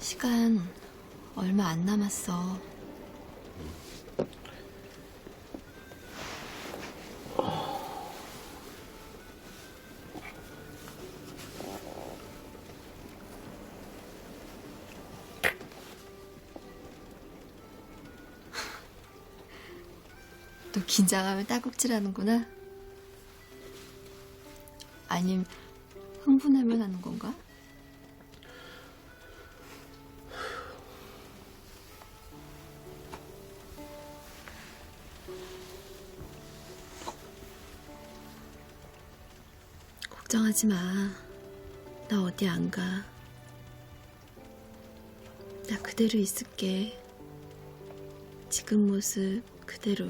시간 얼마 안 남았어. 또 긴장하면 딸꾹질하는구나. 아님 흥분하면 하는 건가? 걱정하지 마. 나 어디 안 가. 나 그대로 있을게. 지금 모습 그대로.